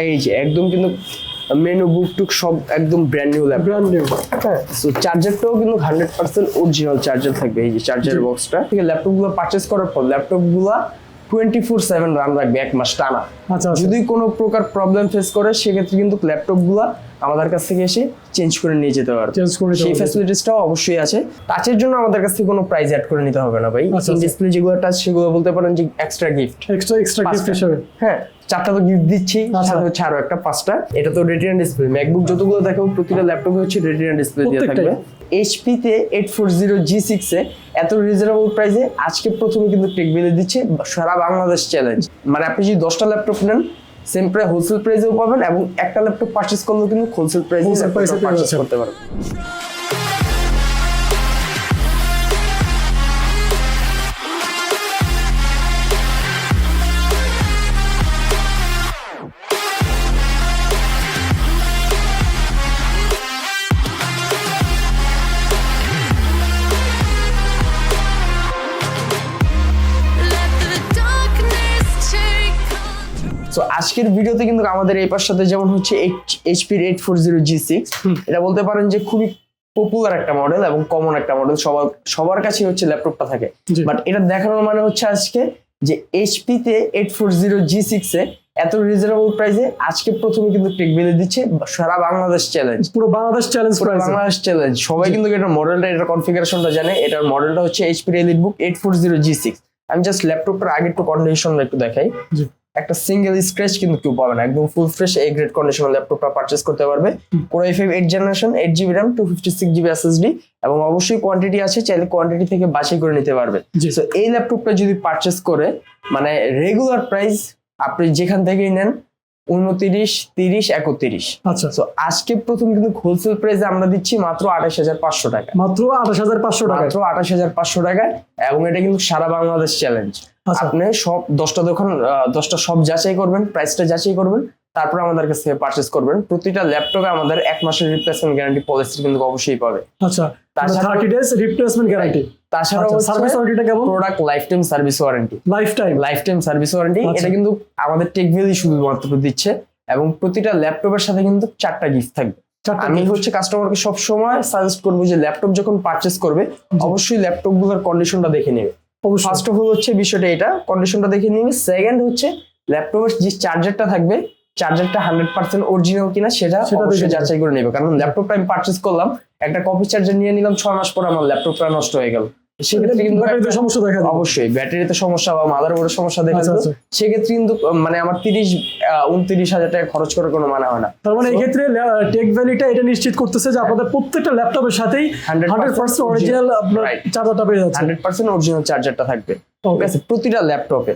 এই যে একদম কিন্তু মেনু বুক টুক সব একদম brand new laptop brand new হ্যাঁ সো চার্জারটাও কিন্তু হান্ড্রেড পার্সেন্ট অরিজিনাল চার্জার থাকবে এই যে চার্জার বক্সটা ঠিক আছে ল্যাপটপগুলো পারচেস করার পর ল্যাপটপগুলো টোয়েন্টি ফোর সেভেন রান রাখবে এক মাস টানা। আচ্ছা আচ্ছা। যদি কোনো প্রকার প্রবলেম ফেস করে সেক্ষেত্রে কিন্তু ল্যাপটপগুলো আমাদের কাছ থেকে এসে চেঞ্জ করে নিয়ে যেতে পারবে। চেঞ্জ করে সেই ফ্যাসিলিটিসটাও অবশ্যই আছে। টাচের জন্য আমাদের কাছ থেকে কোনো প্রাইস অ্যাড করে নিতে হবে না ভাই। আচ্ছা, আচ্ছা। ডিসপ্লে যেগুলো টাচ সেগুলো বলতে পারেন যে extra gift extra extra gift হিসেবে। হ্যাঁ চারটা তো গিফট দিচ্ছি। সাথে হচ্ছে আরও একটা পাঁচটা। এটা তো রেটিনা ডিসপ্লে ম্যাকবুক যতগুলো দেখো প্রতিটা ল্যাপটপে হচ্ছে রেটিনা ডিসপ্লে দিয়ে থাকবে। এইচপি তে এইট ফোর জিরো জি সিক্সে এত রিজনেবল প্রাইসে আজকে প্রথমে কিন্তু টেক বিলে দিচ্ছে সারা বাংলাদেশ চ্যালেঞ্জ মানে আপনি যদি দশটা ল্যাপটপ নেন সেম প্রায় হোলসেল প্রাইসেও পাবেন এবং একটা ল্যাপটপ পারচেস করলেও কিন্তু হোলসেল প্রাইসে পারচেস করতে পারবেন। আজকের ভিডিওতে কিন্তু আমাদের এই পাশ সাথে যেমন হচ্ছে এইচপির eight four zero G six এটা বলতে পারেন যে খুবই পপুলার একটা মডেল এবং কমন একটা মডেল সবার সবার কাছে হচ্ছে ল্যাপটপটা থাকে। বাট এটা দেখানোর মানে হচ্ছে আজকে যে এইচপি তে eight four zero G six এ এত রিজনেবল প্রাইসে আজকে প্রথমে কিন্তু টেক বিলে দিচ্ছে সারা বাংলাদেশ চ্যালেঞ্জ পুরো বাংলাদেশ চ্যালেঞ্জ পুরো বাংলাদেশ চ্যালেঞ্জ সবাই কিন্তু এটার মডেলটা এটার কনফিগারেশনটা জানে। এটার মডেলটা হচ্ছে HP elite book eight four zero G six আমি জাস্ট ল্যাপটপটার আগে একটু কন্ডিশন একটু দেখাই। একটা সিঙ্গেল স্ক্র্যাচ কিন্তু কেউ পাবে না। একদম ফুল ফ্রেশ এ গ্রেড কন্ডিশনের ল্যাপটপটা পারচেস করতে পারবে। Core i5 eight generation eight GB RAM two fifty six GB SSD এবং অবশ্যই কোয়ান্টিটি আছে চাইলে কোয়ান্টিটি থেকে বাছাই করে নিতে পারবে। সো এই ল্যাপটপটা যদি পারচেস করে মানে রেগুলার প্রাইস আপনি যেখান থেকেই নেন উনতিরিশ তিরিশ একত্রিশ। আচ্ছা। সো আজকে প্রথম কিন্তু হোলসেল প্রাইসে আমরা দিচ্ছি মাত্র আঠাশ হাজার পাঁচশো টাকা। মাত্র আঠাশ হাজার পাঁচশো টাকা মাত্র আঠাশ হাজার পাঁচশো টাকায় এবং এটা কিন্তু সারা বাংলাদেশ চ্যালেঞ্জ। আপনি সব দশটা দোকান দশটা সব যাচাই করবেন প্রাইসটা যাচাই করবেন। তারপর আমাদের কাছ থেকে পারচেস করবেন। প্রতিটা ল্যাপটপে আমাদের এক মাসের রিপ্লেসমেন্ট গ্যারান্টি পলিসি কিন্তু অবশ্যই পাবে। আচ্ছা তাছাড়া- থার্টি ডেজ রিপ্লেসমেন্ট গ্যারান্টি তাছাড়াও আচ্ছা সার্ভিস ওয়ারেন্টিটা কেমন product life time service warranty life time life time service warranty. এটা কিন্তু আমাদের শুধুমাত্র দিচ্ছে এবং প্রতিটা ল্যাপটপের সাথে কিন্তু চারটা গিফট থাকবে। আমি হচ্ছে কাস্টমারকে সব সময় সাজেস্ট করব যে ল্যাপটপ যখন পারচেস করবে অবশ্যই ল্যাপটপগুলোর কন্ডিশনটা দেখে নেবে। ফার্স্ট অফ অল হচ্ছে বিষয়টা এটা। কন্ডিশনটা দেখে নিবে সেকেন্ড হচ্ছে ল্যাপটপের যে চার্জারটা থাকবে চার্জারটা হান্ড্রেড পার্সেন্ট অরিজিনাল কিনা সেটা সেটা অবশ্যই যাচাই করে নেবে। কারণ ল্যাপটপটা আমি পারচেস করলাম একটা কপি চার্জার নিয়ে নিলাম ছয় মাস পর আমার ল্যাপটপটা নষ্ট হয়ে গেল। সেক্ষেত্রে কিন্তু ব্যাটারিতে সমস্যা দেখা অবশ্যই ব্যাটারিতে সমস্যা বা মাদার বোর্ডের সমস্যা দেখা আচ্ছা, আচ্ছা। সেক্ষেত্রে কিন্তু মানে আমার তিরিশ উনত্রিশ হাজার টাকা খরচ করার কোনো মানে হয় না। তার মানে এই ক্ষেত্রে টেক ভ্যালিটা এটা নিশ্চিত করতেছে যে আপনাদের প্রত্যেকটা ল্যাপটপের সাথেই 100% হান্ড্রেড পার্সেন্ট অরিজিনাল আপনার চার্জারটা পেয়ে যাচ্ছে। হান্ড্রেড পার্সেন্ট অরিজিনাল চার্জারটা থাকবে। ঠিক আছে? প্রতিটা ল্যাপটপে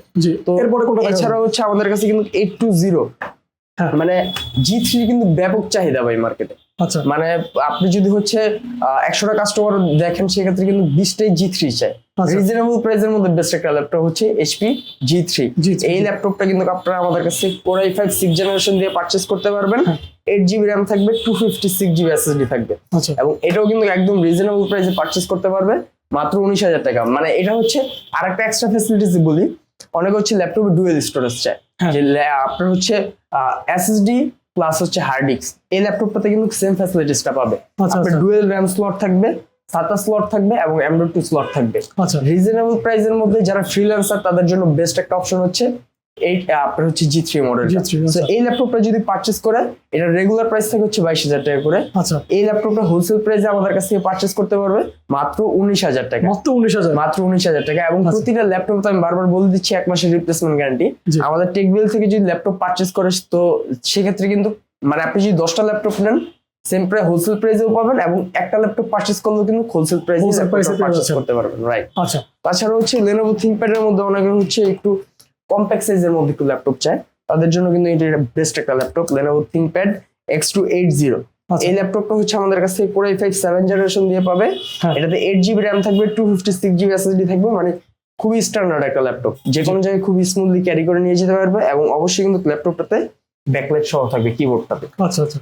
তো এরপরে? এছাড়া হচ্ছে আমাদের কাছে কিন্তু এইট টু জিরো হ্যাঁ। মানে জি থ্রি কিন্তু ব্যাপক চাহিদা ভাই মার্কেটে আচ্ছা। মানে আপনি যদি হচ্ছে একশোটা কাস্টমার দেখেন সেক্ষেত্রে কিন্তু বিশটাই জি থ্রি চায় আচ্ছা। রিজনেবল প্রাইসের মধ্যে বেস্ট একটা ল্যাপটপ হচ্ছে এইচপি জি থ্রি G3 এই ল্যাপটপটা কিন্তু আপনারা আমাদের কাছে core i five six generation দিয়ে পারচেস করতে পারবেন। হ্যাঁ। এইট জিবি র্যাম থাকবে two fifty six GB SSD থাকবে। আচ্ছা। এবং এটাও কিন্তু একদম রিজনেবল প্রাইসে পারচেস করতে পারবে মাত্র উনিশ হাজার টাকা। মানে এটা হচ্ছে আরেকটা এক্সট্রা ফ্যাসিলিটিস বলি। অনেক হচ্ছে ল্যাপটপে ডুয়েল স্টোরেজ চায়। হ্যাঁ। যে ল্যা- আপনার হচ্ছে এসএসডি প্লাস হচ্ছে হার্ড ডিস্ক এই ল্যাপটপটাতে কিন্তু সেম ফ্যাসিলিটিসটা পাবে। আচ্ছা, আপনার আচ্ছা। ডুয়েল র্যাম স্লট থাকবে সাতটা স্লট থাকবে এবং অ্যান্ড্রয়েড টু স্লট থাকবে। আচ্ছা। রিজনেবল প্রাইসের মধ্যে যারা ফ্রিল্যান্সার তাদের জন্য বেস্ট একটা অপশন হচ্ছে এই আপনার হচ্ছে জি থ্রি মডেল G3। এই ল্যাপটপটা যদি পারচেস করে এটা রেগুলার প্রাইস থাকে হচ্ছে বাইশ হাজার টাকা করে। আচ্ছা। এই ল্যাপটপটা হোলসেল প্রাইসে আমাদের কাছ থেকে পারচেস করতে পারবে মাত্র উনিশ হাজার টাকা। মাত্র উনিশ হাজার। মাত্র উনিশ হাজার টাকা। এবং আচ্ছা। প্রতিটা ল্যাপটপ তো আমি বারবার বলে দিচ্ছি এক মাসের রিপ্লেসমেন্ট গ্যারান্টি আমাদের টেকবিল থেকে যদি ল্যাপটপ পারচেস করে তো সেক্ষেত্রে কিন্তু মানে আপনি যদি দশটা ল্যাপটপ নেন সেম প্রাইস হোলসেল প্রাইসেও পাবেন এবং একটা ল্যাপটপ পারচেস করলেও কিন্তু হোলসেল প্রাইসে পারচেস করতে পারবেন রাইট আচ্ছা। তাছাড়া হচ্ছে লেনোভো থিঙ্কপ্যাডের মধ্যে অনেকে হচ্ছে একটু কম্প্যাক্ট সাইজের মধ্যে একটু ল্যাপটপ চায়। তাদের জন্য কিন্তু এটা বেস্ট একটা laptop Lenovo ThinkPad X two eight zero এই ল্যাপটপটা হচ্ছে আমাদের কাছ কোর ফাইভ সেভেন জেনারেশন দিয়ে পাবে। হ্যাঁ। এটাতে এইট জিবি র্যাম থাকবে two fifty six GB SSD থাকবে মানে খুবই স্ট্যান্ডার্ড একটা ল্যাপটপ যে কোনো জায়গায় খুবই স্মুথলি ক্যারি করে নিয়ে যেতে পারবে এবং অবশ্যই কিন্তু ল্যাপটপটাতে ব্যাকলাইট সহ থাকবে কিবোর্ডটাতে আচ্ছা আচ্ছা।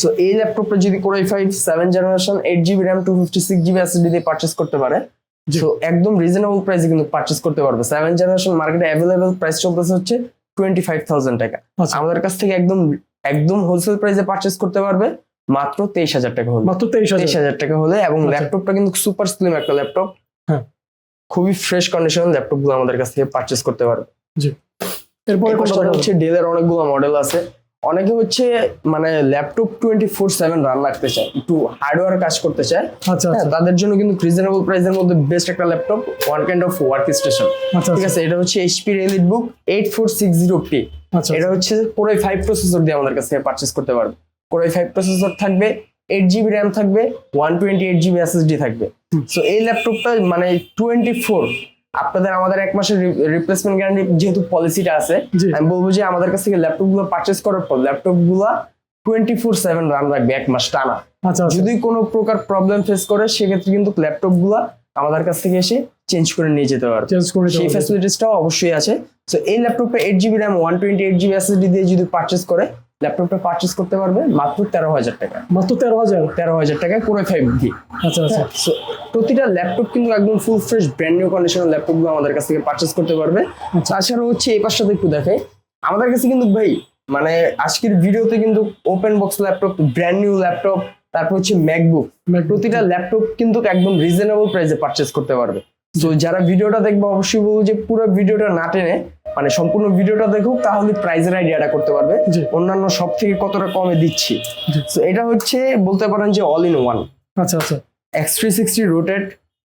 সো এই ল্যাপটপটা যদি core five seven generation eight GB RAM two fifty six GB SSD দিয়ে পারচেস করতে পারে জি। তো একদম রিজনেবল প্রাইসে কিন্তু পারচেস করতে পারবে। সেভেন জেনারেশন মার্কেটে অ্যাভেলেবেল প্রাইস চলতেছে হচ্ছে টোয়েন্টি ফাইভ থাউজেন্ড টাকা। আচ্ছা। আমাদের কাছ থেকে একদম একদম হোলসেল প্রাইসে পারচেস করতে পারবে মাত্র তেইশ হাজার টাকা হলে। মাত্র তেইশ হাজার। টাকা হলে এবং আচ্ছা। ল্যাপটপটা কিন্তু সুপার স্লিম একটা ল্যাপটপ হ্যাঁ। খুবই ফ্রেশ কন্ডিশন ল্যাপটপগুলো আমাদের কাছ থেকে পারচেস করতে পারবে। এরপরে কোনটা পাশে হচ্ছে ডেলের অনেকগুলো মডেল আছে। অনেকে হচ্ছে মানে laptop twenty four seven run রাখতে চায় একটু হার্ডওয়্যার কাজ করতে চায়। আচ্ছা হ্যাঁ আচ্ছা। তাদের জন্য কিন্তু রিজনেবল প্রাইসের মধ্যে বেস্ট একটা laptop one kind of work station আচ্ছা ঠিক আছে এটা হচ্ছে HP elite book eight four six zero P আচ্ছা এটা হচ্ছে কোরাই ফাইভ প্রসেসর দিয়ে আমাদের কাছ থেকে পারচেস করতে পারবে। কোরাই ফাইভ প্রসেসর থাকবে এইট জিবি র্যাম থাকবে one twenty eight GB SSD থাকবে। সো এই ল্যাপটপটা মানে টোয়েন্টি ফোর আপনাদের আমাদের এক মাসের রিপ্লেসমেন্ট গ্যারান্টি যেহেতু পলিসিটা আছে আমি বলব যে আমাদের কাছ থেকে ল্যাপটপগুলো পারচেস করার পর ল্যাপটপগুলা টোয়েন্টি ফোর সেভেন রান রাখবে এক মাস টানা। আচ্ছা আচ্ছা। যদি কোনো প্রকার প্রবলেম ফেস করে সেক্ষেত্রে কিন্তু ল্যাপটপগুলা আমাদের কাছ থেকে এসে চেঞ্জ করে নিয়ে যেতে পারবে। চেঞ্জ করে সেই ফ্যাসিলিটিসটাও অবশ্যই আছে। তো এই ল্যাপটপটা eight GB RAM one twenty eight GB SSD দিয়ে যদি পার্চেস করে ল্যাপটপটা পারচেস করতে পারবে মাত্র তেরো হাজার টাকা। মাত্র তেরো হাজার? তেরো হাজার টাকায় করে ফাইভ দিয়ে আচ্ছা আচ্ছা। সো প্রতিটা ল্যাপটপ কিন্তু একদম ফুল ফ্রেশ ব্র্যান্ড নিউ কন্ডিশনের ল্যাপটপগুলো আমাদের কাছ থেকে পারচেস করতে পারবে। আচ্ছা। তাছাড়া হচ্ছে এই পাশটাতে একটু দেখাই। আমাদের কাছে কিন্তু ভাই মানে আজকের ভিডিওতে কিন্তু open box laptop brand new laptop তারপর হচ্ছে ম্যাকবুক। প্রতিটা ল্যাপটপ কিন্তু একদম রিজনেবল প্রাইসে পারচেস করতে পারবে। তো যারা ভিডিওটা দেখবে অবশ্যই বলব যে পুরো ভিডিওটা না টেনে মানে সম্পূর্ণ ভিডিওটা দেখুক তাহলে প্রাইজের আইডিয়াটা করতে পারবে। অন্যান্য সব থেকে কতটা কমে দিচ্ছি। তো এটা হচ্ছে বলতে পারেন যে অল ইন ওয়ান আচ্ছা আচ্ছা। X three sixty rotated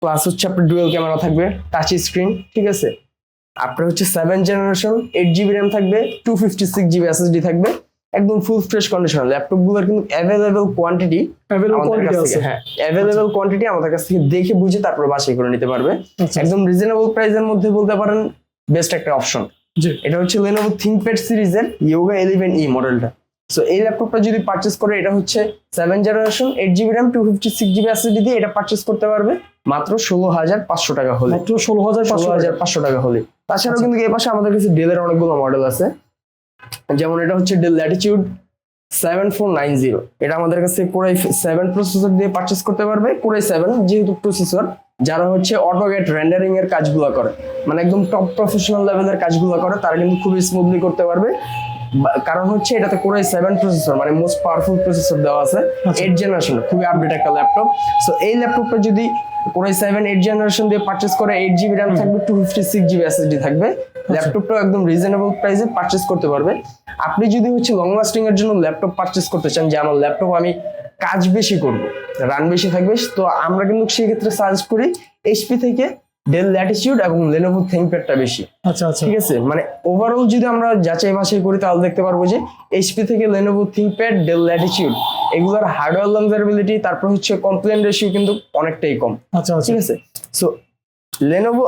plus হচ্ছে আপনার ডুয়েল ক্যামেরা থাকবে টাচ স্ক্রিন ঠিক আছে? আপনার হচ্ছে seven generation eight GB RAM থাকবে two fifty six GB SSD থাকবে একদম ফুল ফ্রেশ কন্ডিশন ল্যাপটপগুলোর কিন্তু অ্যাভেলেবেল কোয়ান্টিটি হ্যাঁ অ্যাভেলেবেল কোয়ান্টিটি আমাদের কাছ থেকে দেখে বুঝে তারপর বাছাই করে নিতে পারবে। আচ্ছা একদম রিজনেবল প্রাইসের মধ্যে বলতে পারেন বেস্ট একটা অপশন এটা হচ্ছে লেনোভো থিংকপ্যাড সিরিজের ইয়োগা ইলেভেন ই মডেলটা সো এই ল্যাপটপটা যদি পারচেস করে এটা হচ্ছে seven generation eight GB RAM two fifty six GB SSD দিয়ে এটা পারচেস করতে পারবে মাত্র ষোলো হাজার পাঁচশো টাকা হলে। মাত্র ষোলো হাজার ষোলো পাঁচশো হাজার পাঁচশো টাকা হলে। তাছাড়াও আচ্ছা। কিন্তু এই পাশে আমাদের কাছে ডেলের অনেকগুলো মডেল আছে। যেমন এটা হচ্ছে Dell Latitude seven four nine zero এটা আমাদের কাছে কোরাই সেভেন প্রসেসর দিয়ে পারচেস করতে পারবে। কোরাই সেভেন যেহেতু প্রসেসর যারা হচ্ছে অটোগেট রেন্ডারিং এর কাজগুলো করে মানে একদম টপ প্রফেশনাল লেভেলের কাজগুলো করে তারা কিন্তু খুবই স্মুথলি করতে পারবে। বা- কারণ হচ্ছে এটাতে কোরাই সেভেন প্রসেসর মানে মোস্ট পাওয়ারফুল প্রসেসর দেওয়া আছে আচ্ছা। এইট জেনারেশন খুবই আপডেট একটা ল্যাপটপ সো এই ল্যাপটপটা যদি core i seven eight generation দিয়ে পারচেস করে এইট জিবি র্যাম থাকবে two fifty six GB SSD থাকবে। ল্যাপটপটাও একদম রিজনেবল প্রাইসে পারচেস করতে পারবে আপনি যদি হচ্ছে লং লাস্টিং এর জন্য ল্যাপটপ পারচেস করতে চান যে আমার ল্যাপটপ আমি কাজ বেশি করব রান বেশি থাকবে তো আমরা কিন্তু সেক্ষেত্রে সাজেস্ট করি এইচপি থেকে ডেল ল্যাটিচিউড এবং লেনোভো থিংকপ্যাডটা বেশি। আচ্ছা আচ্ছা। ঠিক আছে? মানে ওভারঅল যদি আমরা যাচাই বাছাই করি তাহলে দেখতে পারব যে এইচপি থেকে লেনোভো থিংকপ্যাড ডেল ল্যাটিচিউড এগুলোর হার্ডওয়্যার লংজারেবিলিটি তারপর হচ্ছে কমপ্লেন রেশিও কিন্তু অনেকটাই কম। আচ্ছা আচ্ছা। ঠিক আছে? So Lenovo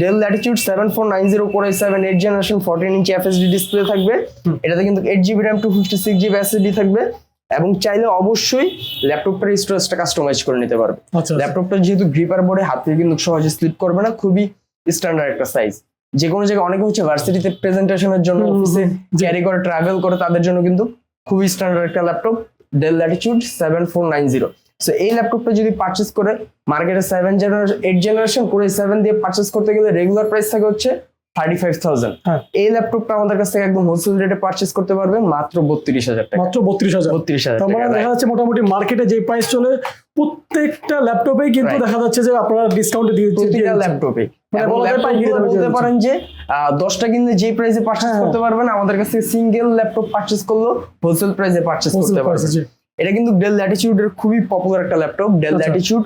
Dell Latitude seven four nine zero core seven eight generation fourteen inch FSD display থাকবে। এটাতে কিন্তু eight GB RAM two fifty six GB SSD থাকবে। এবং চাইলে অবশ্যই ল্যাপটপটার স্টোরেজটা কাস্টমাইজ করে নিতে পারবে। আচ্ছা আচ্ছা। ল্যাপটপটা যেহেতু গ্রিপার বোর্ডে হাত থেকে কিন্তু সহজে স্লিপ করবে না খুবই স্ট্যান্ডার্ড একটা সাইজ যে কোনো জায়গায় অনেকে হচ্ছে ভার্সিটিতে প্রেজেন্টেশনের জন্য অফিসে ক্যারি করে ট্রাভেল করে তাদের জন্য কিন্তু খুবই স্ট্যান্ডার্ড একটা laptop Dell Latitude seven four nine zero so এই ল্যাপটপটা যদি পারচেস করে মার্কেটে সেভেন জেনারেশন এইট জেনারেশন করে সেভেন দিয়ে পারচেস করতে গেলে রেগুলার প্রাইস থাকে হচ্ছে থার্টি ফাইভ থাউজেন্ড। এই ল্যাপটপটা আমাদের কাছ থেকে একদম হোলসেল রেটে পারচেস করতে পারবে মাত্র বত্রিশ হাজার টাকা। মাত্র বত্রিশ হাজার। বত্রিশ হাজার মানে দেখা যাচ্ছে মোটামুটি মার্কেটে যে প্রাইস চলে প্রত্যেকটা ল্যাপটপেই কিন্তু দেখা যাচ্ছে যে আপনারা ডিসকাউন্টে দিয়ে ল্যাপটপে মানে দিয়ে বলতে পারেন যে দশটা কিনলে যে প্রাইসে পারচেস করতে পারবেন আমাদের কাছ সিঙ্গেল ল্যাপটপ পারচেস করলেও হোলসেল প্রাইসে পারচেস করতে পারবেন। এটা কিন্তু ডেল ল্যাটিচিউডের খুবই পপুলার একটা laptop Dell. Latitude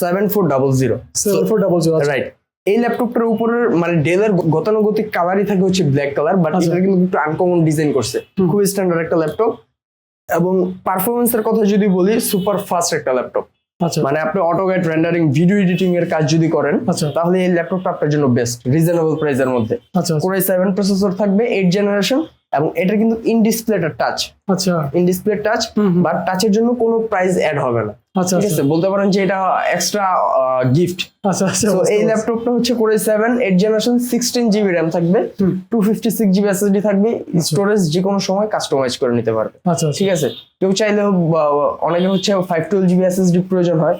seven four double zero seven four double zero right এই ল্যাপটপটার উপরের মানে ডেলের গতানুগতিক কালারই থাকে হচ্ছে ব্ল্যাক কালার বাট। এটা কিন্তু একটু আনকমন ডিজাইন করছে। খুবই স্ট্যান্ডার্ড একটা ল্যাপটপ এবং পারফরমেন্সের কথা যদি বলি সুপার ফাস্ট একটা ল্যাপটপ আচ্ছা। মানে আপনি অটোগেট রেন্ডারিং ভিডিও এডিটিং এর কাজ যদি করেন আচ্ছা। তাহলে এই ল্যাপটপটা আপনার জন্য বেস্ট রিজনেবল প্রাইসের মধ্যে। কোরাই সেভেন প্রসেসর থাকবে এইট জেনারেশন এবং এটা কিন্তু ইন ডিসপ্লেটা টাচ আচ্ছা। In display touch. বাট টাচের জন্য কোনো প্রাইস অ্যাড হবে না। আচ্ছা ঠিক আচ্ছা। আছে বলতে পারেন যে এটা এক্সট্রা গিফট আচ্ছা আচ্ছা তো এই ল্যাপটপটা হচ্ছে core i seven eight generation sixteen GB RAM থাকবে। Two fifty six GB SSD থাকবে। স্টোরেজ যে কোনো সময় কাস্টমাইজ করে নিতে পারবে। আচ্ছা আচ্ছা। ঠিক আছে? কেউ চাইলে অনেকে হচ্ছে ফাইভ টুয়েলভ জিবি এসএসডি প্রয়োজন হয়।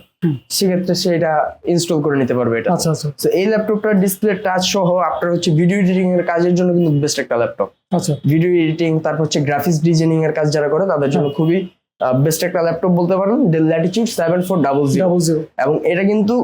সেক্ষেত্রে সে এটা ইনস্টল করে নিতে পারবে এটা। আচ্ছা আচ্ছা। তো এই ল্যাপটপটার ডিসপ্লে টাচ সহ আপনার হচ্ছে ভিডিও এডিটিং এর কাজের জন্য কিন্তু বেস্ট একটা ল্যাপটপ আচ্ছা। ভিডিও এডিটিং তারপর হচ্ছে গ্রাফিক্স ডিজাইনিং এর কাজ যারা করে তাদের জন্য খুবই বেস্ট একটা ল্যাপটপ বলতে পারেন। Dell Latitude seven four double zero double zero এবং এটা কিন্তু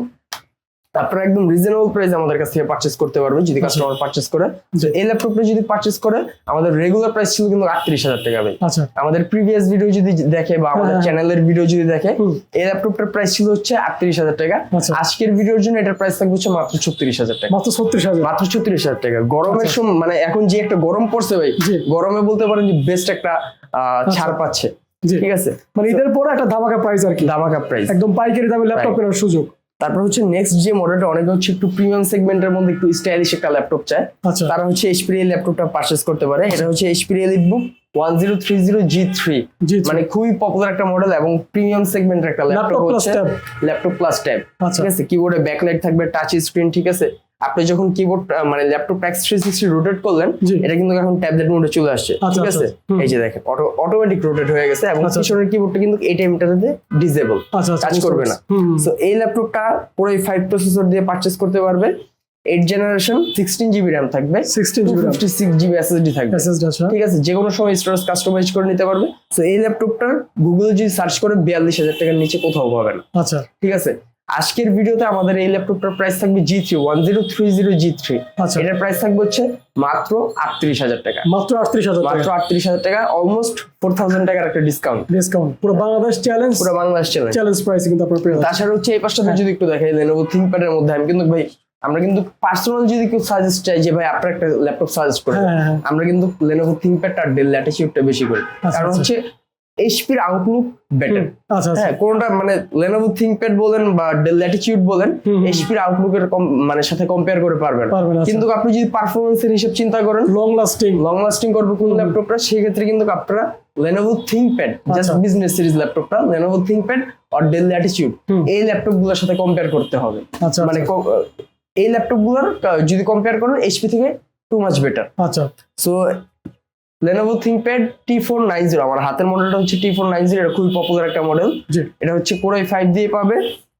আপনারা একদম রিজনেবল প্রাইস আমাদের কাছ থেকে পারচেস করতে পারবে যদি কাস্টমার পারচেস করে। তো এই ল্যাপটপটা যদি পারচেস করে আমাদের রেগুলার প্রাইস ছিল কিন্তু আটত্রিশ হাজার টাকা ভাই। আচ্ছা। আমাদের প্রিভিয়াস ভিডিও যদি দেখে বা আমাদের। চ্যানেলের ভিডিও যদি দেখে। এই ল্যাপটপটার প্রাইস ছিল হচ্ছে আটত্রিশ হাজার টাকা। আচ্ছা। আজকের ভিডিওর জন্য এটার প্রাইস থাকবে হচ্ছে মাত্র ছত্রিশ হাজার টাকা। মাত্র ছত্রিশ হাজার। মাত্র ছত্রিশ হাজার টাকা। গরমের আচ্ছা। সময় মানে এখন যে একটা গরম পড়ছে ভাই গরমে বলতে পারেন যে বেস্ট একটা আহ, ছাড় পাচ্ছে। ঠিক আছে? মানে ঈদের পরে একটা ধামাকা প্রাইস আর কি। দামাকা প্রাইস একদম পাইকারি দামে ল্যাপটপ. কেনার সুযোগ। তারপর হচ্ছে নেক্সট যে মডেলটা অনেকে হচ্ছে একটু প্রিমিয়াম সেগমেন্টের মধ্যে একটু স্টাইলিশ একটা ল্যাপটপ চায় আচ্ছা। তারা হচ্ছে এইচপি এই ল্যাপটপটা পারচেস করতে পারে। এটা হচ্ছে HP EliteBook one zero three zero G three মানে খুবই পপুলার একটা মডেল এবং প্রিমিয়াম সেগমেন্টের একটা ল্যাপটপ হচ্ছে ল্যাপটপ প্লাস ট্যাব। ঠিক আছে? কিবোর্ডে ব্যাকলাইট থাকবে টাচ স্ক্রিন ঠিক আছে? আপনি যখন কিবোর্ড মানে laptop x three sixty rotate করলেন এটা কিন্তু এখন ট্যাবলেট মোডে চলে আসছে। আচ্ছা, ঠিক আছে? আচ্ছা, এই যে দেখেন অটো অটোমেটিক রোটেট হয়ে গেছে এবং আচ্ছা, পিছনের কিবোর্ডটা কিন্তু এই টাইমটাতে ডিসেবল কাজ করবে না। সো এই ল্যাপটপটা পুরো ফাইভ প্রসেসর দিয়ে পারচেস করতে পারবে। Eight generation sixteen GB RAM থাকবে। 16 GB RAM। Fifty six GB SSD থাকবে। ঠিক আছে? যে কোনো সময় স্টোরেজ কাস্টমাইজ করে নিতে পারবে। সো এই ল্যাপটপটার গুগলে যদি সার্চ করে বিয়াল্লিশ হাজার টাকার নিচে কোথাও পাবে না। আচ্ছা। ঠিক আছে? আজকের ভিডিওতে আমাদের এই ল্যাপটপটার প্রাইস থাকবে G three one zero three zero G three. এটার প্রাইস থাকবে হচ্ছে মাত্র আটত্রিশ হাজার টাকা। মাত্র আটত্রিশ হাজার মাত্র আটত্রিশ হাজার টাকা অলমোস্ট ফোর থাউজেন্ড টাকার একটা ডিসকাউন্ট ডিসকাউন্ট পুরো বাংলাদেশ চ্যালেঞ্জ পুরো বাংলাদেশ চ্যালেঞ্জ চ্যালেঞ্জ প্রাইস কিন্তু আপনার পেয়ে তাছাড়া হচ্ছে এই পাশটাতে হ্যাঁ। যদি একটু দেখাই লেনোভো থিঙ্কপ্যাডের মধ্যে। আমি কিন্তু ভাই আমরা কিন্তু পার্সোনাল যদি কেউ সাজেস্ট চাই যে ভাই আপনার একটা ল্যাপটপ সাজেস্ট করে হ্যাঁ, হ্যাঁ। আমরা কিন্তু লেনোভো থিঙ্কপ্যাড আর ডেল ল্যাটিটিউডটা বেশি করি। আচ্ছা, কারণ আচ্ছা। হচ্ছে এইচপির আউটলুক বেটার আচ্ছা হ্যাঁ কোনটা মানে লেনোভো থিঙ্কপ্যাড বলেন বা ডেল ল্যাটিটিউড বলেন। এইচপির আউটলুকের মানে সাথে কম্পেয়ার করে পারবেন। আচ্ছা। কিন্তু আপনি যদি পারফরমেন্সের হিসেব চিন্তা করেন লং লাস্টিং লং লাস্টিং করবে কোন ল্যাপটপটা সেই ক্ষেত্রে কিন্তু আপনারা Lenovo ThinkPad just. Business series ল্যাপটপটা লেনোভো থিঙ্কপ্যাড আর ডেল ল্যাটিটিউড এই ল্যাপটপগুলোর সাথে কম্পেয়ার করতে হবে। আচ্ছা মানে আচ্ছা। এই ল্যাপটপগুলোর যদি কম্পেয়ার করেন এইচপি থেকে টু মাচ বেটার আচ্ছা। So Lenovo ThinkPad T four nine zero আমার হাতের মডেলটা হচ্ছে টি ফোর নাইন জিরো এটা খুবই পপুলার একটা মডেল এটা হচ্ছে কোরাই ফাইভ দিয়ে পাবে।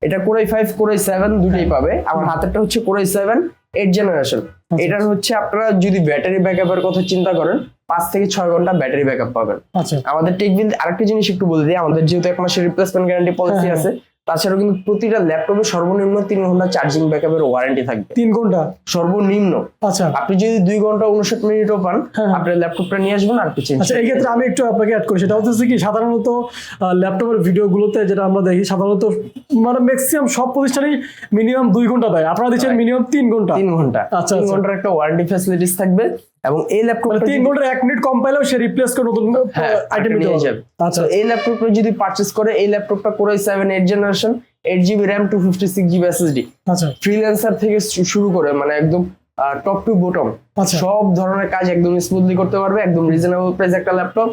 এটা কোরাই ফাইভ কোরাই সেভেন দুটোই পাবে। আমার হাতেরটা হচ্ছে কোরাই সেভেন এইট জেনারেশন এটার হচ্ছে আপনারা যদি ব্যাটারি ব্যাকআপের কথা চিন্তা করেন পাঁচ থেকে ছয় ঘণ্টা ব্যাটারি ব্যাকআপ পাবেন। আচ্ছা। আমাদের টেকবিল আরেকটা জিনিস একটু বলে দিই। আমাদের যেহেতু এক মাসের রিপ্লেসমেন্ট গ্যারান্টি পলিসি আছে তাছাড়াও কিন্তু প্রতিটা ল্যাপটপে সর্বনিম্ন তিন ঘণ্টা চার্জিং ব্যাকআপের ওয়ারেন্টি থাকবে। তিন ঘণ্টা? সর্বনিম্ন। আচ্ছা। আপনি যদি দুই ঘণ্টা উনষাট মিনিটও পান হ্যাঁ, হ্যাঁ। আপনার ল্যাপটপটা নিয়ে আসবেন আর কিছু আচ্ছা এই ক্ষেত্রে আমি একটু আপনাকে অ্যাড করি। সেটা হচ্ছে কি সাধারণত ল্যাপটপের ভিডিওগুলোতে যেটা আমরা দেখি সাধারণত মানে ম্যাক্সিমাম সব প্রতিষ্ঠানেই মিনিমাম দুই ঘণ্টা দেয়। আপনারা দিচ্ছেন মিনিমাম তিন ঘণ্টা। তিন ঘণ্টা। আচ্ছা, তিন আচ্ছা। ঘণ্টার একটা ওয়ারেন্টি ফ্যাসিলিটিস থাকবে। এবং এই মানে ল্যাপটপটা তিন ঘণ্টার এক মিনিট কম পাইলেও সে রিপ্লেস করে নতুন হ্যাঁ, আইটেম নিতে নিয়ে যাবে। আচ্ছা। এই ল্যাপটপটা যদি পারচেস করে এই ল্যাপটপটা core i seven eight generation eight GB RAM two fifty six GB SSD আচ্ছা। ফ্রিল্যান্সার থেকে শুরু করে মানে একদম টপ টু বটম আচ্ছা। সব ধরনের কাজ একদম স্মুথলি করতে পারবে একদম রিজনেবল প্রাইস একটা ল্যাপটপ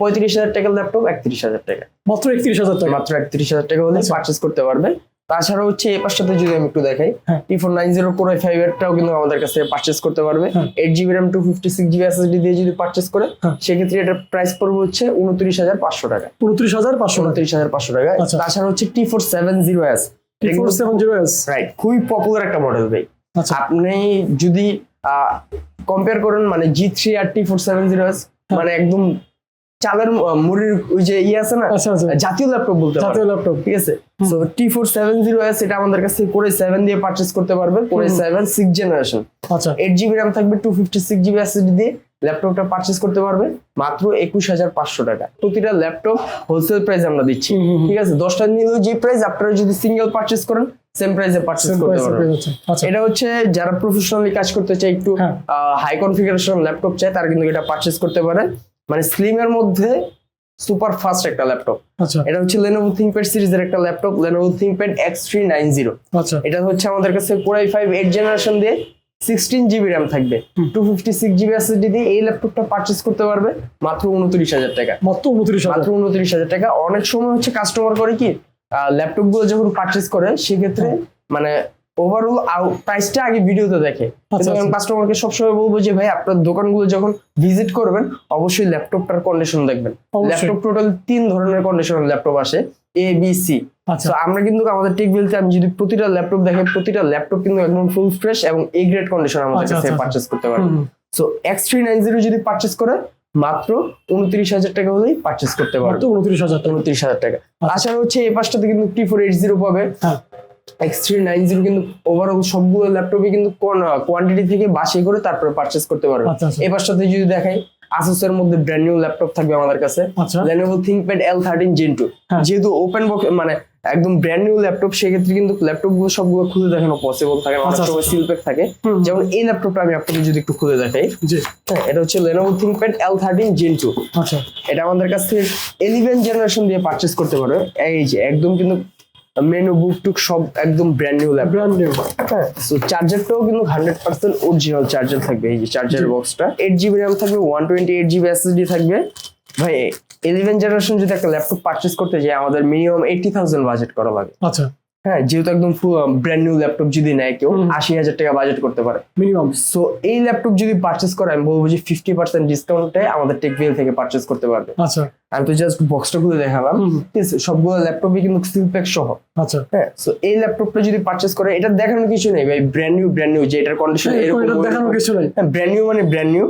পঁয়ত্রিশ হাজার টাকার ল্যাপটপ একত্রিশ হাজার টাকা। মাত্র একত্রিশ হাজার টাকা। মাত্র একত্রিশ হাজার টাকা হলে আচ্ছা। পারচেস করতে পারবে। তাছাড়া হচ্ছে এই পাশটাতে যদি আমি একটু দেখাই। T four nine zero core five এরটাও কিন্তু আমাদের কাছে পারচেস করতে পারবে। Eight GB RAM two fifty six GB SSD দিয়ে যদি পারচেস করে হ্যাঁ। সেক্ষেত্রে এটার প্রাইস পড়বে হচ্ছে উনত্রিশ হাজার পাঁচশো টাকা উনত্রিশ হাজার পাঁচশো উনত্রিশ হাজার পাঁচশো টাকা আচ্ছা। তাছাড়া হচ্ছে T four seven zero S four seven zero S right খুবই পপুলার একটা মডেল ভাই আচ্ছা আপনি যদি কম্পেয়ার করেন মানে জি থ্রি আর T four seven zero S. মানে একদম চালের মুড়ির ওই যে ইয়ে আছে না জাতীয় ল্যাপটপ বলতে জাতীয় ল্যাপটপ। ঠিক আছে? So T four seven zero S এটা আমাদের কাছে করে সেভেন দিয়ে পারচেস করতে পারবে করে সেভেন সিক্স জেনারেশন আচ্ছা। এইট জিবি র্যাম থাকবে two fifty six GB SSD দিয়ে ল্যাপটপটা পারচেস করতে পারবে মাত্র একুশ হাজার পাঁচশো টাকা। প্রতিটা ল্যাপটপ হোলসেল প্রাইস আমরা দিচ্ছি। ঠিক আছে? দশটা নিলেও যে প্রাইস আপনারা যদি সিঙ্গেল পারচেস করেন সেম প্রাইসে পারচেস করতে পারবেন। আচ্ছা। এটা হচ্ছে যারা প্রফেশনালি কাজ করতে চায় একটু। হাই কনফিগারেশন ল্যাপটপ চায় তারা কিন্তু এটা পারচেস করতে পারে। মানে স্লিম এর মধ্যে সুপার ফাস্ট একটা ল্যাপটপ আচ্ছা। এটা হচ্ছে লেনোভো থিংকপ্যাড সিরিজের একটা ল্যাপটপ থ্রি নাইন জিরো আচ্ছা। এটা হচ্ছে আমাদের কাছে core i five eight generation দিয়ে সিক্সটিন জিবি র্যাম থাকবে। হুম। Two fifty six GB SSD দিয়ে এই ল্যাপটপটা পারচেস করতে পারবে মাত্র উনত্রিশ হাজার টাকা। মাত্র উনত্রিশ হাজার। মাত্র উনত্রিশ হাজার টাকা। অনেক সময় হচ্ছে কাস্টমার করে কি ল্যাপটপগুলো যখন পারচেস করে সেক্ষেত্রে মানে ওভারঅল প্রাইসটা আগে ভিডিওতে দেখে। কিন্তু আচ্ছা। আমি কাস্টমারকে সবসময় বলব যে ভাই আপনার দোকানগুলো যখন ভিজিট করবেন অবশ্যই ল্যাপটপটার কন্ডিশন দেখবেন। ল্যাপটপ টোটাল তিন ধরনের কন্ডিশনের ল্যাপটপ আসে এ বি সি আচ্ছা। তো আমরা কিন্তু আমাদের টেক বিলতে আমি যদি প্রতিটা ল্যাপটপ দেখে প্রতিটা ল্যাপটপ কিন্তু একদম ফুল ফ্রেশ এবং এ গ্রেড কন্ডিশন আমাদের আচ্ছা, কাছে আচ্ছা, পারচেস করতে পারবে হুম, হুম। So x three nine zero যদি পারচেস করে মাত্র উনত্রিশ হাজার টাকা হলেই পারচেস করতে পারবে উনত্রিশ হাজার টাকা। উনত্রিশ হাজার টাকা। তাছাড়া হচ্ছে এই পাশটাতে কিন্তু টি ফোর এইট জিরো পাবে। হ্যাঁ। এক্স থ্রি নাইন জিরো কিন্তু ওভারঅল সবগুলো ল্যাপটপে কিন্তু কোয়ান্টিটি থেকে বাছাই করে তারপরে পারচেস করতে পারবে। আচ্ছা, আচ্ছা। এই পাশটাতে যদি দেখাই আসুসের মধ্যে ব্র্যান্ড নিউ ল্যাপটপ থাকবে আমাদের কাছে। আচ্ছা। Lenovo ThinkPad L13 Gen 2 হ্যাঁ। যেহেতু ওপেন বক্স মানে একদম ব্র্যান্ড নিউ ল্যাপটপ সেক্ষেত্রে কিন্তু ল্যাপটপগুলো সবগুলো খুলে দেখানো পসিবল থাকে অনেক সময়। সিল প্যাক থাকে। যেমন এই ল্যাপটপটা আমি আপনাকে যদি একটু খুলে দেখাই। হ্যাঁ এটা হচ্ছে Lenovo ThinkPad L13 Gen 2 আচ্ছা। এটা আমাদের কাছ থেকে 11 জেনারেশন দিয়ে পারচেস করতে পারবে। এই যে একদম কিন্তু মেনু বুক টুক সব একদম brand new laptop brand new হ্যাঁ সো চার্জারটাও কিন্তু হান্ড্রেড পার্সেন্ট অরিজিনাল চার্জার থাকবে এই যে চার্জার বক্সটা এইট জিবি র্যাম থাকবে one twenty eight GB SSD থাকবে। ভাই ইলেভেন জেনারেশন যদি একটা ল্যাপটপ পারচেস করতে যাই আমাদের মিনিমাম এইটি থাউজেন্ড বাজেট করা লাগে। আচ্ছা। হ্যাঁ যেহেতু একদম ব্র্যান্ড নিউ ল্যাপটপ যদি নেয় কেউ আশি হাজার টাকা বাজেট করতে পারে। মিনিমাম সো এই ল্যাপটপ যদি পারচেস করে আমি বলব যে ফিফটি পার্সেন্ট ডিসকাউন্টে আমাদের টেকভিল থেকে পারচেস করতে পারবে। আচ্ছা। আমি তো জাস্ট বক্সটা খুলে দেখালাম। সবগুলো ল্যাপটপই কিন্তু সিলপ্যাক সহ। আচ্ছা। হ্যাঁ সো এই ল্যাপটপটা যদি পারচেস করে এটা দেখানোর কিছু নেই ভাই ব্র্যান্ড নিউ ব্র্যান্ড নিউ যে এটার কন্ডিশন এরকম দেখানোর কিছু নাই। ব্র্যান্ড নিউ মানে ব্র্যান্ড নিউ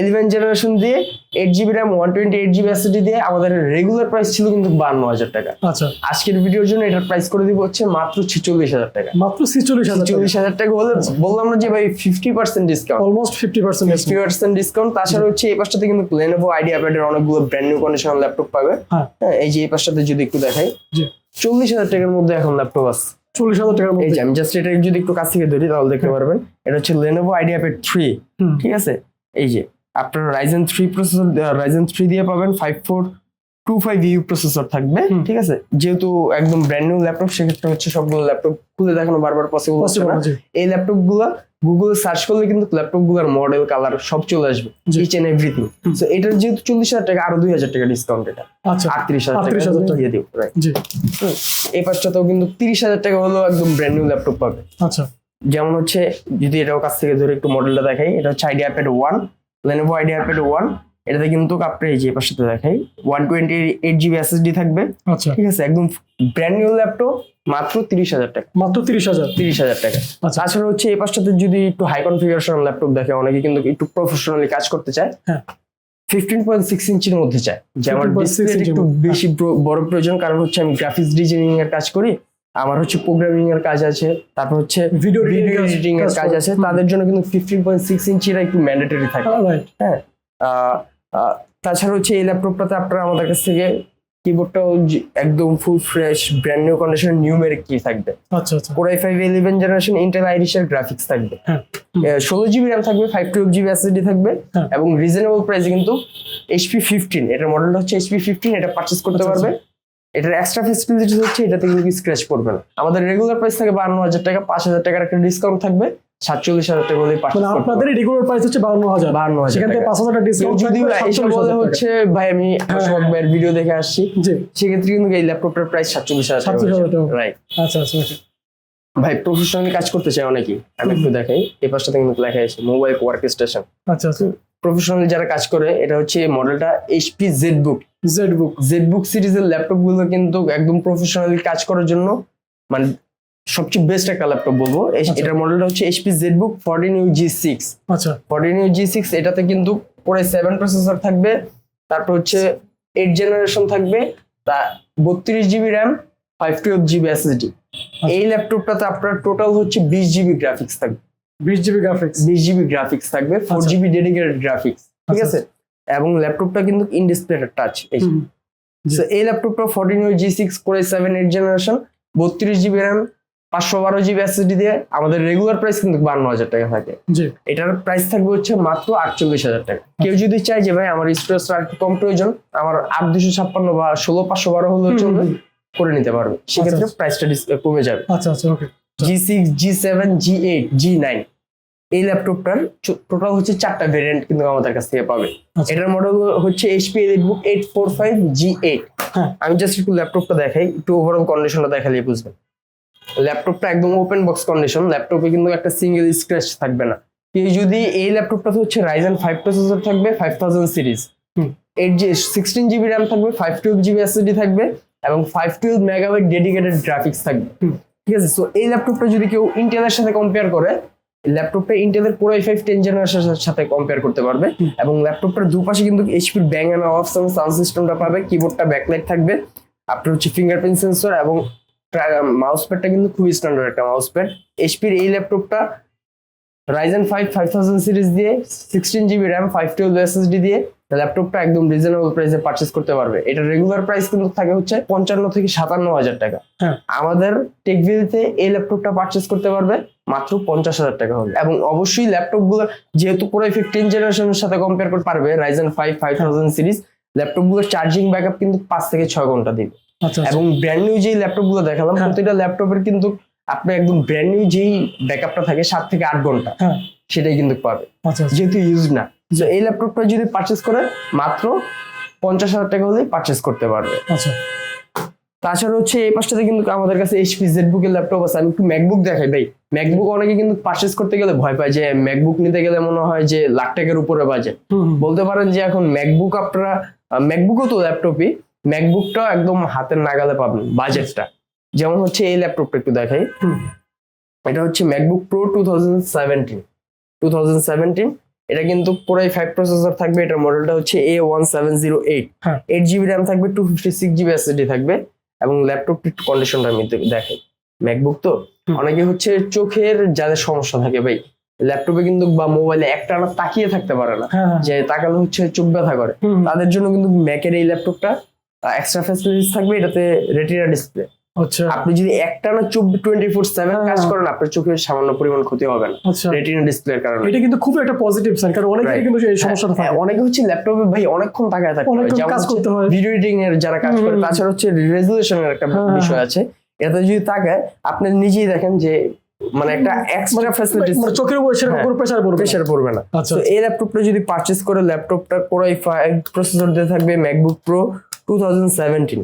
ইলেভেন জেনারেশন দিয়ে eight GB RAM one twenty eight GB SSD দিয়ে আমাদের রেগুলার প্রাইস ছিল কিন্তু বান্ন হাজার টাকা। আচ্ছা। আজকের ভিডিওর জন্য এটার প্রাইস করে দিব হচ্ছে মাত্র ছিচল্লিশ হাজার টাকা। মাত্র ছিচল্লিশ হাজার চল্লিশ হাজার টাকা হলে বললাম না যে ভাই fifty percent discount almost fifty percent fifty percent discount তাছাড়া হচ্ছে এই পাশটাতে কিন্তু লেনোভো আইডিয়া প্যাডের অনেকগুলো ব্র্যান্ড নিউ কন্ডিশন ল্যাপটপ পাবে। হ্যাঁ। হ্যাঁ এই যে এই পাশটাতে যদি একটু দেখাই। চল্লিশ হাজার টাকার মধ্যে এখন ল্যাপটপ আছে। চল্লিশ হাজার টাকার মধ্যে? আমি জাস্ট এটা যদি একটু কাছ থেকে ধরি তাহলে দেখতে পারবেন। এটা হচ্ছে লেনোভো আইডিয়া প্যাড থ্রি ঠিক আছে? এই যে আপনার Ryzen three processor Ryzen three দিয়ে পাবেন five four two five U processor থাকবে ঠিক আছে? যেহেতু একদম ব্র্যান্ড নিউ ল্যাপটপ সেক্ষেত্রে হচ্ছে সবগুলো ল্যাপটপ খুলে দেখানো বারবার পসিবল হচ্ছে না। এই ল্যাপটপগুলা গুগলে সার্চ করলে কিন্তু ল্যাপটপগুলার মডেল কালার সব চলে আসবে ইচ এন্ড এভরিথিং তো এটার যেহেতু চল্লিশ হাজার টাকা আরও দুই হাজার টাকা ডিসকাউন্ট এটা। আচ্ছা আটত্রিশ হাজার টাকা। দিয়ে হুম। এই পাঁচটাতেও কিন্তু তিরিশ হাজার টাকা হলেও একদম ব্র্যান্ড নিউ ল্যাপটপ পাবে। আচ্ছা। যেমন হচ্ছে যদি এটাও কাছ থেকে ধরে একটু মডেলটা দেখাই এটা হচ্ছে IdeaPad one Lenovo IdeaPad one এটাতে কিন্তু আপনি এই যে পাশে দেখাই one twenty eight GB SSD থাকবে। আচ্ছা। ঠিক আছে একদম ব্র্যান্ড নিউ ল্যাপটপ মাত্র তিরিশ হাজার টাকা। মাত্র তিরিশ হাজার? তিরিশ হাজার টাকা। আচ্ছা। তাছাড়া হচ্ছে এই পাশটাতে যদি একটু হাই কনফিগারেশন ল্যাপটপ দেখে অনেকে কিন্তু একটু প্রফেশনালি কাজ করতে চায়। হ্যাঁ। ফিফটিন পয়েন্ট সিক্স ইঞ্চির মধ্যে চায়। যে আমার ডিসপ্লে একটু বেশি বড় প্রয়োজন কারণ হচ্ছে আমি গ্রাফিক্স ডিজাইনিং এর কাজ করি আমার হচ্ছে প্রোগ্রামিং এর কাজ আছে তারপর হচ্ছে ভিডিও এডিটিং এর কাজ আছে তাদের জন্য কিন্তু ফিফটিন পয়েন্ট সিক্স ইঞ্চিরা একটু ম্যান্ডেটরি থাকে। হ্যাঁ তাছাড়া হচ্ছে এই ল্যাপটপটাতে আপনারা আমাদের কাছ থেকে কিবোর্ডটাও একদম full fresh brand new condition numeric কি থাকবে। আচ্ছা আচ্ছা। Core i five eleven generation Intel আইরিশের graphics থাকবে। হ্যাঁ। ষোলো জিবি র্যাম থাকবে ফাইভ টুয়েলভ জিবি এসএসডি থাকবে হ্যাঁ। এবং রিজনেবল প্রাইসে কিন্তু এইচপি ফিফটিন এটার মডেলটা হচ্ছে এইচপি ফিফটিন এটা পারচেস করতে আচ্ছা, পারবে। এটার এক্সট্রা ফেসিলিটি হচ্ছে এটাতে কিন্তু স্ক্র্যাচ পড়বে না। আমাদের রেগুলার প্রাইস থাকে বান্ন হাজার টাকা পাঁচ হাজার টাকার একটা ডিসকাউন্ট থাকবে। সাতচল্লিশ হাজার টাকা পারচেস মানে আপনাদের রেগুলার প্রাইস হচ্ছে বাউন্ন হাজার। বান্ন হাজার সেখান থেকে পাঁচ হাজার ডিসকাউন্ট যদি বলে হচ্ছে। ভাই আমি সোহাগ ভাইয়ের ভিডিও দেখে আসছি। সেক্ষেত্রে কিন্তু এই ল্যাপটপটার প্রাইস সাতচল্লিশ হাজার টাকা 47,000 টাকা। রাইট আচ্ছা আচ্ছা ভাই প্রফেশনাল কাজ করতে চাই অনেকেই। আমি একটু দেখাই এই পাশটাতে কিন্তু লেখা আছে মোবাইল ওয়ার্ক স্টেশন আচ্ছা আচ্ছা। প্রফেশনাল যারা কাজ করে এটা হচ্ছে মডেলটা HP ZBook ZBook ZBook সিরিজের ল্যাপটপগুলো কিন্তু একদম প্রফেশনালি কাজ করার জন্য মানে সবচেয়ে বেস্ট একটা ল্যাপটপ বলব। আচ্ছা। এটার মডেলটা হচ্ছে HP ZBook fourteen U G six আচ্ছা। ফোরটিন ইউ জি সিক্স এটাতে কিন্তু পরে সেভেন প্রসেসর থাকবে তারপর হচ্ছে এইট জেনারেশন থাকবে তা বত্রিশ GB RAM five twelve GB SSD এই ল্যাপটপটাতে আপনার টোটাল হচ্ছে বিশ জিবি গ্রাফিক্স থাকবে। বিশ জিবি গ্রাফিক্স বিশ জিবি গ্রাফিক্স থাকবে ফোর। জিবি ডেডিকেটেড গ্রাফিক্স ঠিক আচ্ছা, আছে? এবং ল্যাপটপটা কিন্তু ইন ডিসপ্লে টাচ এই ল্যাপটপটা ফর্টিন ইউ জি সিক্স করে সেভেন এইট জেনারেশন বত্রিশ জিবি র্যাম পাঁচশো বারো জিবি এসএসডি দিয়ে আমাদের রেগুলার প্রাইস কিন্তু বান্ন হাজার টাকা থাকে। এটার প্রাইস থাকবে হচ্ছে মাত্র আটচল্লিশ হাজার টাকা। কেউ যদি চায় যে ভাই আমার স্টোরেজটা একটু কম প্রয়োজন আমার আট দুশো ছাপ্পান্ন বা ষোলো পাঁচশো বারো হলেও চলবে করে নিতে পারবে। সেক্ষেত্রে আচ্ছা। প্রাইসটা কমে যাবে। আচ্ছা আচ্ছা okay G six G seven G eight G nine এই ল্যাপটপটার টোটাল হচ্ছে চারটা ভেরিয়েন্ট কিন্তু আমাদের কাছ থেকে পাবে। আচ্ছা। এটার মডেল হচ্ছে HP EliteBook eight four five G eight. আমি জাস্ট একটু ল্যাপটপটা দেখাই একটু ওভারঅল কন্ডিশনটা দেখালে বুঝবেন। ল্যাপটপটা একদম ওপেন বক্স কন্ডিশন ল্যাপটপে কিন্তু একটা সিঙ্গেল স্ক্র্যাচ থাকবে না। কেউ যদি এই ল্যাপটপটাতে হচ্ছে রাইজেন ফাইভ প্রসেসর থাকবে five thousand series. Eight G sixteen GB RAM থাকবে ফাইভ টুয়েলভ জিবি এসএসডি থাকবে এবং five twelve megabyte dedicated graphics থাকবে। ঠিক আছে সো এই ল্যাপটপটা যদি কেউ ইন্টেলের সাথে কম্পেয়ার করে ল্যাপটপটা ইন্টেলের পুরো ফাইভ টেন জেনারেশনের সাথে কম্পেয়ার করতে পারবে এবং ল্যাপটপটার দুপাশে কিন্তু এইচপির ব্যাং অ্যান্ড অফ সাউন্ড সিস্টেমটা পাবে কিবোর্ডটা ব্যাকলাইট থাকবে আপনার হচ্ছে ফিঙ্গারপ্রিন্ট সেন্সর এবং মাউস প্যাডটা কিন্তু খুবই স্ট্যান্ডার্ড একটা মাউস প্যাড এইচপির এই ল্যাপটপটা Ryzen five five thousand series দিয়ে sixteen GB RAM five twelve SSD দিয়ে ল্যাপটপটা একদম রিজনেবল প্রাইসে পারচেস করতে পারবে এটা রেগুলার প্রাইস কিন্তু থাকে হচ্ছে পঞ্চান্ন থেকে সাতান্ন হাজার টাকা হ্যাঁ। আমাদের টেকভিলতে এই ল্যাপটপটা পারচেস করতে পারবে মাত্র পঞ্চাশ হাজার টাকা হবে এবং অবশ্যই ল্যাপটপগুলো যেহেতু পুরো ফিফটিন জেনারেশনের সাথে কম্পেয়ার করতে পারবে Ryzen five five thousand series ল্যাপটপগুলোর charging backup কিন্তু পাঁচ থেকে ছয় ঘণ্টা দিবে। এবং ব্র্যান্ড নিউ যেই ল্যাপটপগুলো দেখালাম হ্যাঁ। প্রতিটা ল্যাপটপের কিন্তু আপনি একদম ব্র্যান্ড নিউ যেই ব্যাকআপটা থাকে সাত থেকে আট ঘণ্টা হ্যাঁ। সেটাই কিন্তু পাবে। আচ্ছা আচ্ছা। যেহেতু ইউজ না। তো এই ল্যাপটপটা যদি পারচেস করে মাত্র পঞ্চাশ হাজার টাকা হলেই পারচেস করতে পারবে। আচ্ছা। তাছাড়া হচ্ছে এই পাশটাতে কিন্তু আমাদের কাছে এইচপি জেডবুক এর ল্যাপটপ আছে। আমি একটু ম্যাকবুক দেখাই ভাই। ম্যাকবুক অনেকে কিন্তু পারচেস করতে গেলে ভয় পায় যে ম্যাকবুক নিতে গেলে মনে হয় যে লাখ টাকার উপরে হুম। বলতে পারেন যে এখন ম্যাকবুক আপনারা ম্যাকবুকও তো ল্যাপটপই ম্যাকবুকটাও একদম হাতের নাগালে পাবেন বাজেটটা যেমন হচ্ছে এই ল্যাপটপটা একটু দেখাই। এটা হচ্ছে MacBook Pro two thousand seventeen two thousand seventeen এটা কিন্তু পুরাই ফাইভ প্রসেসর থাকবে এটার মডেলটা হচ্ছে A one seven zero eight. Eight GB RAM থাকবে two fifty six GB SSD থাকবে এবং ল্যাপটপটির কন্ডিশনটা আমি দেখাই। ম্যাকবুক তো? অনেকে হচ্ছে চোখের যাদের সমস্যা থাকে ভাই ল্যাপটপে কিন্তু বা মোবাইলে একটানা তাকিয়ে থাকতে পারে না। হ্যাঁ। যে তাকালে হচ্ছে চোখ ব্যথা করে। তাদের জন্য কিন্তু ম্যাকের এই ল্যাপটপটা এক্সট্রা ফ্যাসিলিটিস থাকবে এটাতে রেটিনা ডিসপ্লে আচ্ছা। আপনি যদি একটানা চব্বিশ টোয়েন্টি ফোর সেভেন হ্যাঁ। কাজ করেন আপনার চোখের সামান্য পরিমাণ ক্ষতি হবে না। আচ্ছা। রেটিনা ডিসপ্লের কারণে। এটা কিন্তু খুব একটা পজিটিভ সাইন কারণ Right. কিন্তু এই সমস্যাটা হ্যাঁ, থাকে। অনেকে হচ্ছে ল্যাপটপে ভাই অনেকক্ষণ তাকায় হয়। অনেকক্ষণ কাজ করতে হয়। ভিডিও এডিটিং এর যারা কাজ করে তাছাড়া হচ্ছে রেজুলেশনের একটা হ্যাঁ, হ্যাঁ, বিষয় আছে। এতে যদি তাকায় আপনি নিজেই দেখেন যে মানে একটা এক্সট্রা ফ্যাসিলিটিস মানে চোখের উপর সেরকম হ্যাঁ। কোনো প্রেশার পড়বে না। প্রেশার পড়বে না। আচ্ছা। তো এই ল্যাপটপটা যদি পারচেজ করে ল্যাপটপটা কোরাই ফাইভ প্রসেসর দিয়ে থাকবে MacBook Pro two thousand seventeen.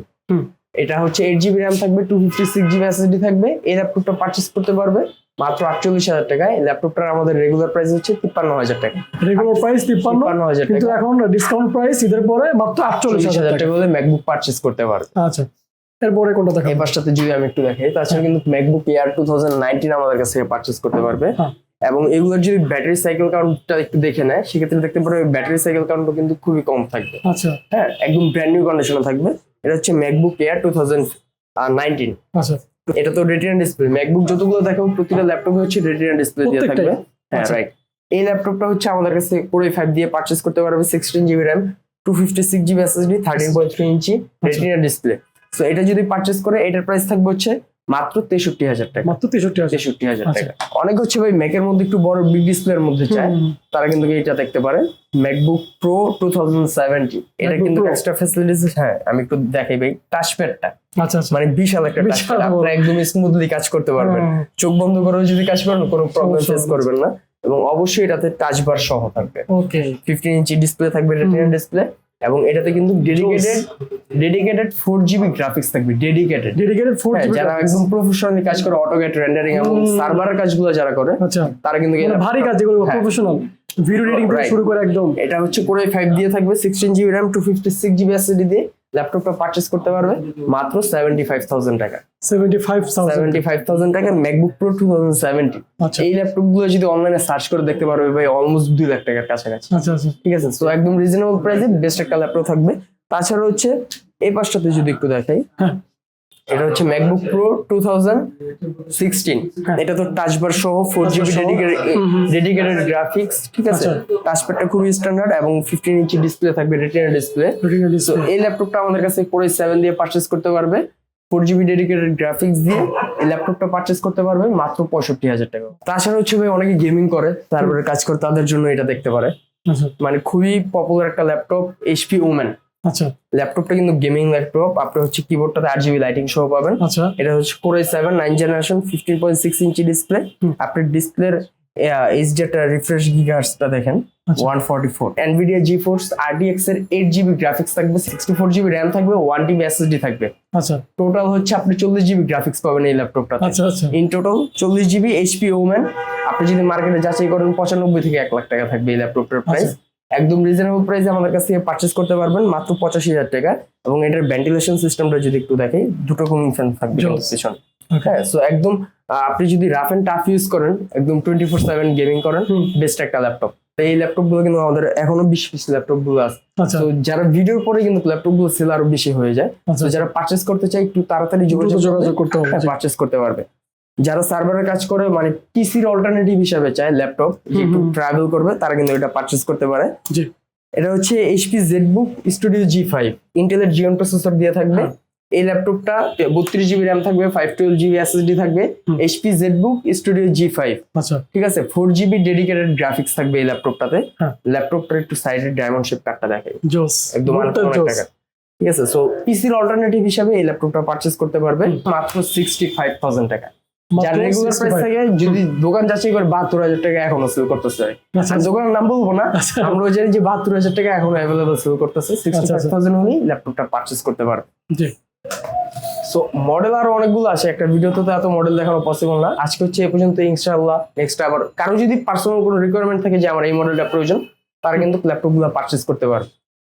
এটা হচ্ছে এইট জিবি র্যাম থাকবে two fifty six GB SSD থাকবে এই ল্যাপটপটা পারচেজ করতে পারবে মাত্র আটচল্লিশ হাজার টাকায়। ল্যাপটপটার আমাদের রেগুলার প্রাইস হচ্ছে তিপ্পান্ন হাজার টাকা। রেগুলার প্রাইস তিপ্পান্ন হাজার কিন্তু টাকা। এখন ডিসকাউন্ট প্রাইস ঈদের পরে মাত্র আটচল্লিশ হাজার টাকা। হলে ম্যাকবুক পারচেজ করতে পারবে। আচ্ছা এরপরে কোনটা দেখা এই পাশটাতে যদি আমি একটু দেখাই তাছাড়া কিন্তু MacBook Air two thousand nineteen আমাদের কাছে থেকে পারচেজ করতে পারবে। হ্যাঁ। এবং এগুলোর যদি ব্যাটারি সাইকেল কাউন্টটা একটু দেখে নেয় সেক্ষেত্রে দেখতে পারবে ব্যাটারি সাইকেল কাউন্টও কিন্তু খুবই কম থাকবে। আচ্ছা। হ্যাঁ একদম ব্র্যান্ড নিউ কন্ডিশনে থাকবে। এটা হচ্ছে MacBook Air two thousand nineteen আচ্ছা। এটা তো রেটিনা ডিসপ্লে ম্যাকবুক যতগুলো দেখাবো প্রতিটা ল্যাপটপে হচ্ছে রেটিনা ডিসপ্লে দিয়ে থাকবে। হ্যাঁ আচ্ছা। রাইট এই ল্যাপটপটা হচ্ছে আমাদের কাছে পুরো ফাইভ দিয়ে পারচেস করতে পারবে sixteen GB RAM two fifty six GB SSD thirteen point three inch retina display so এটা যদি পারচেস করে এটার প্রাইস থাকবে হচ্ছে মাত্র তেষট্টি হাজার টাকা। মাত্র তেষট্টি হাজার। তেষট্টি হাজার আচ্ছা। টাকা। অনেক হচ্ছে ভাই ম্যাকের মধ্যে একটু বড় বিগ ডিসপ্লের মধ্যে চায় তারা কিন্তু এটা দেখতে পারেন। MacBook Pro two thousand seventy এটা কিন্তু এক্সট্রা ফ্যাসিলিটিস হ্যাঁ আমি একটু দেখাই ভাই। টাচপ্যাডটা আচ্ছা আচ্ছা। মানে বিশাল একটা টাচপ্যাড আপনারা একদম স্মুথলি কাজ করতে পারবেন। চোখ বন্ধ করে যদি কাজ করেন কোনো প্রবলেম ফেস করবেন না। এবং অবশ্যই এটাতে টাচ বার সহ থাকবে। ওকে ফিফটিন ইঞ্চি ডিসপ্লে থাকবে রেটিনা ডিসপ্লে এবং এটাতে কিন্তু dedicated dedicated four GB graphics থাকবে ডেডিকেটেড ডেডিকেটেড ফোর জিবি যারা একদম প্রফেশনালি কাজ করে অটোকেট রেন্ডারিং এবং। সার্ভারের কাজগুলো যারা করে আচ্ছা। তারা কিন্তু মানে ভারী কাজ যেগুলো। প্রফেশনাল ভিডিও এডিটিং থেকে শুরু করে একদম। এটা হচ্ছে পুরো ফাইভ দিয়ে থাকবে sixteen GB RAM two fifty six GB SSD দিয়ে। ল্যাপটপটা পারচেস করতে পারবে মাত্র সেভেন্টি ফাইভ থাউজেন্ড টাকা seventy five seventy five thousand টাকা MacBook Pro two thousand seventy এই ল্যাপটপগুলো যদি অনলাইনে সার্চ করে দেখতে পারবে ভাই অলমোস্ট দুই লাখ টাকার কাছাকাছি। আচ্ছা আচ্ছা। ঠিক আছে? সো একদম রিজনেবল প্রাইসে বেস্ট একটা ল্যাপটপ থাকবে। তাছাড়া হচ্ছে এই পাশটাতে যদি একটু দেখাই হ্যাঁ। এটা হচ্ছে MacBook Pro two thousand sixteen. এটা তো টাচ বার সহ ফোর জিবি ডেডিকেটেড গ্রাফিক্স ঠিক আছে? আচ্ছা। টাচপ্যাডটা খুবই স্ট্যান্ডার্ড এবং ফিফটিন ইঞ্চি ডিসপ্লে থাকবে রেটিনা ডিসপ্লে ডিসপ্লে এই ল্যাপটপটা আমাদের কাছে কোরে সেভেন দিয়ে পারচেস করতে পারবে। ফোর জিবি ডেডিকেটেড গ্রাফিক্স দিয়ে এই ল্যাপটপটা পারচেস করতে পারবে মাত্র পঁয়ষট্টি হাজার টাকা। তাছাড়া হচ্ছে ভাই অনেকে গেমিং করে তারপরে কাজ করে তাদের জন্য এটা দেখতে পারে। আচ্ছা। মানে খুবই পপুলার একটা ল্যাপটপ এইচপি ওমেন আচ্ছা। ল্যাপটপটা কিন্তু গেমিং ল্যাপটপ। আপনি হচ্ছে কিবোর্ডটাতে আট জিবি লাইটিং সহ পাবেন। আচ্ছা। এটা হচ্ছে core seven nine generation fifteen point six inch display আপনি ডিসপ্লের এইচডি একটা রিফ্রেশ গিগার্সটা দেখেন। আচ্ছা। One forty four Nvidia GeForce RTX এর এইট জিবি গ্রাফিক্স থাকবে সিক্সটি ফোর জিবি র্যাম থাকবে ওয়ান টিবি এসএসডি থাকবে। আচ্ছা। টোটাল হচ্ছে আপনি চল্লিশ জিবি গ্রাফিক্স পাবেন এই ল্যাপটপটা আচ্ছা আচ্ছা। ইন টোটাল চল্লিশ জিবি এইচপি ওম্যান আপনি যদি মার্কেটে যাচাই করেন পঁচানব্বই থেকে এক লাখ টাকা থাকবে এই ল্যাপটপটার প্রাইস একদম রিজনেবল প্রাইসে আমাদের কাছ থেকে পারচেস করতে পারবেন মাত্র পঁচাশি হাজার টাকা এবং এটার ভেন্টিলেশন সিস্টেমটা যদি একটু দেখি দুটো কুলিং ফ্যান থাকবে পিছন। হ্যাঁ সো একদম আপনি যদি রাফ এন্ড টাফ ইউজ করেন একদম টোয়েন্টি ফোর সেভেন গেমিং করেন। বেস্ট একটা ল্যাপটপ এই ল্যাপটপগুলো কিন্তু আমাদের এখনও বিশ পিস ল্যাপটপগুলো আছে। আচ্ছা। তো যারা ভিডিওর পরে কিন্তু ল্যাপটপগুলো সেল আরও বেশি হয়ে যায়। আচ্ছা। তো যারা পারচেস করতে চায় একটু তাড়াতাড়ি যোগাযোগ যোগাযোগ করতে হবে। পারচেস করতে পারবে। যারা সার্ভারের কাজ করে মানে পিসির অল্টারনেটিভ হিসাবে চায় ল্যাপটপ একটু। ট্রাভেল করবে তারা কিন্তু এটা পারচেস করতে পারে। এটা হচ্ছে HP ZBook Studio G five ইন্টেলের জিওন প্রসেসর দিয়ে থাকবে। এই ল্যাপটপটা বত্রিশ জিবি র্যাম থাকবে ফাইভ টুয়েলভ জিবি এসএসডি থাকবে। HP ZBook Studio G five আচ্ছা। ঠিক আছে? ফোর জিবি ডেডিকেটেড গ্রাফিক্স থাকবে এই ল্যাপটপটাতে। ল্যাপটপটার একটু সাইডের ডায়মন্ড শেপ কার্ডটা দেখে জোস। একদম। টাকা ঠিক আছে? সো পিসির অল্টারনেটিভ হিসাবে এই ল্যাপটপটা পারচেস করতে পারবে মাত্র সিক্সটি ফাইভ থাউজেন্ড টাকা যার রেগুলার প্রাইস 65 যদি দোকান যাচাই করে বাহাত্তর হাজার টাকা এখনও সেল করতেছে। আচ্ছা দোকানের নাম বলব না আচ্ছা। আমরা ওই জানি যে বাহাত্তর হাজার টাকা এখনও অ্যাভেলেবল সেল করতেছে সিক্সটি আচ্ছা, ফাইভ আচ্ছা। থাউজেন্ড হলেই ল্যাপটপটা পারচেস করতে পারবে। জি। সো মডেল আরও অনেকগুলো আছে একটা ভিডিওতে তো এত মডেল দেখানো পসিবল না। আজকে হচ্ছে এ পর্যন্ত ইনশাআল্লাহ নেক্সট আবার কারও যদি পার্সোনাল কোনো রিকোয়ারমেন্ট থাকে যে আমার এই মডেলটা প্রয়োজন তারা কিন্তু ল্যাপটপগুলো পারচেস করতে পারবে।